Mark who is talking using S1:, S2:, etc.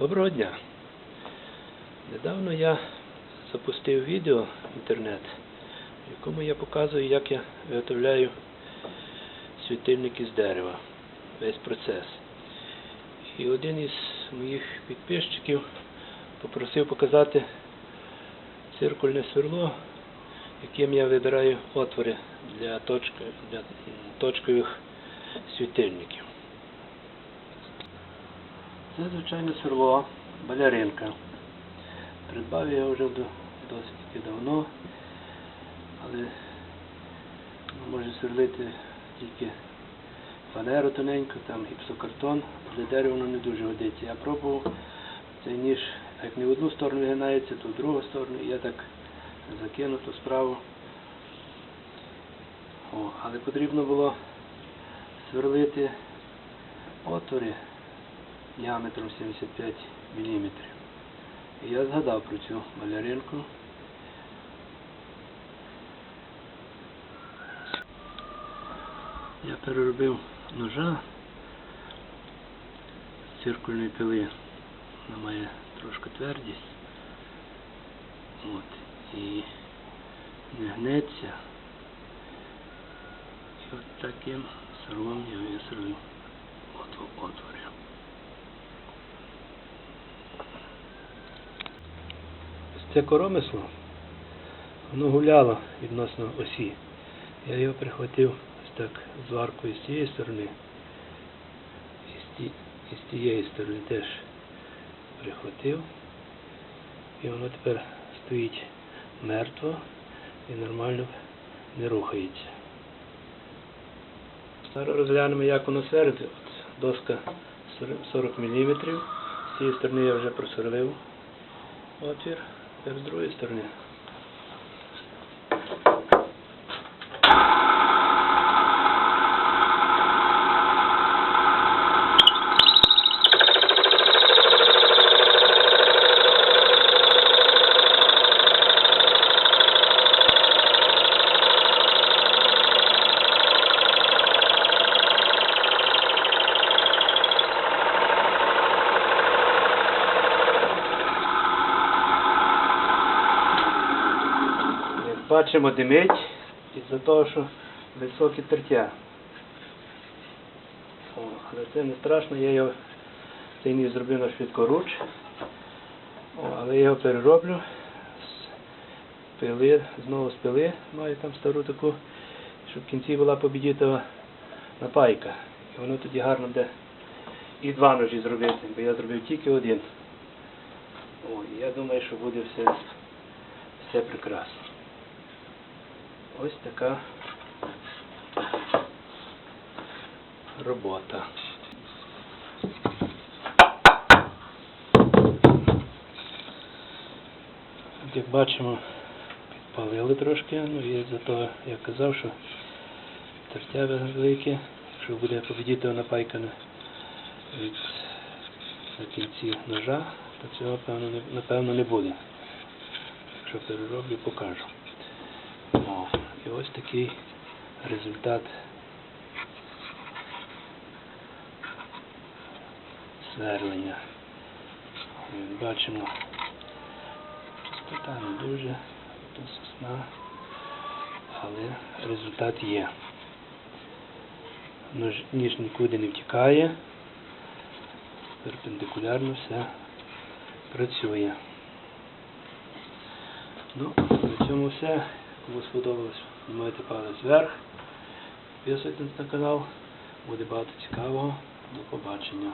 S1: Доброго дня. Недавно я запустив відео в інтернет, в якому я показую, як я виготовляю світильники з дерева, весь процес. І один із моїх підписчиків попросив показати циркульне сверло, яким я вибираю отвори для, точки, для точкових світильників. Це звичайне сверло, баляринка. Придбав я вже досить давно, але ну, може сверлити тільки фанеру тоненьку, там гіпсокартон, для дерева воно не дуже годиться. Я пробував цей ніж, як не в одну сторону вигинається, то в другу сторону, і я так закинув ту справу. О, але потрібно було сверлити отвори діаметром 75 мм. І я згадав про цю маляринку. Я переробив ножа з циркульної пили. Вона має трошки твердість. От. І не гнеться. І от таким сверлом я висверлив от отвори. Це коромисло, воно гуляло відносно осі. Я його прихватив ось так зваркою з цієї сторони. І з, тієї сторони теж прихватив. І воно тепер стоїть мертво і нормально не рухається. Зараз розглянемо, як воно сверлити. От доска 40 мм. З цієї сторони я вже просверлив отвір, тепер з другої сторони. Як бачимо, димить із-за того, що високе тертя. О, але це не страшно, я його цей ніж зробив на швидкоруч. О, але я його перероблю з пили, знову з пили, маю там стару таку, щоб в кінці була побідітова напайка. І воно тоді гарно буде і два ножі зробити, бо я зробив тільки один. О, я думаю, що буде все, все прекрасно. Ось така робота. Як бачимо, підпалили трошки, ну і за того я казав, що тертя велике, якщо буде побідітова напайкана від на кінці ножа, то цього напевно не буде. Якщо перероблю, покажу. І ось такий результат сверлення. Бачимо, чистота не дуже, то сосна, але результат є. Ніж нікуди не втікає, перпендикулярно все працює. Ну, на цьому все. Кому сподобалось, маєте палець вверх. Підписуйтесь на канал. Буде багато цікавого. До побачення.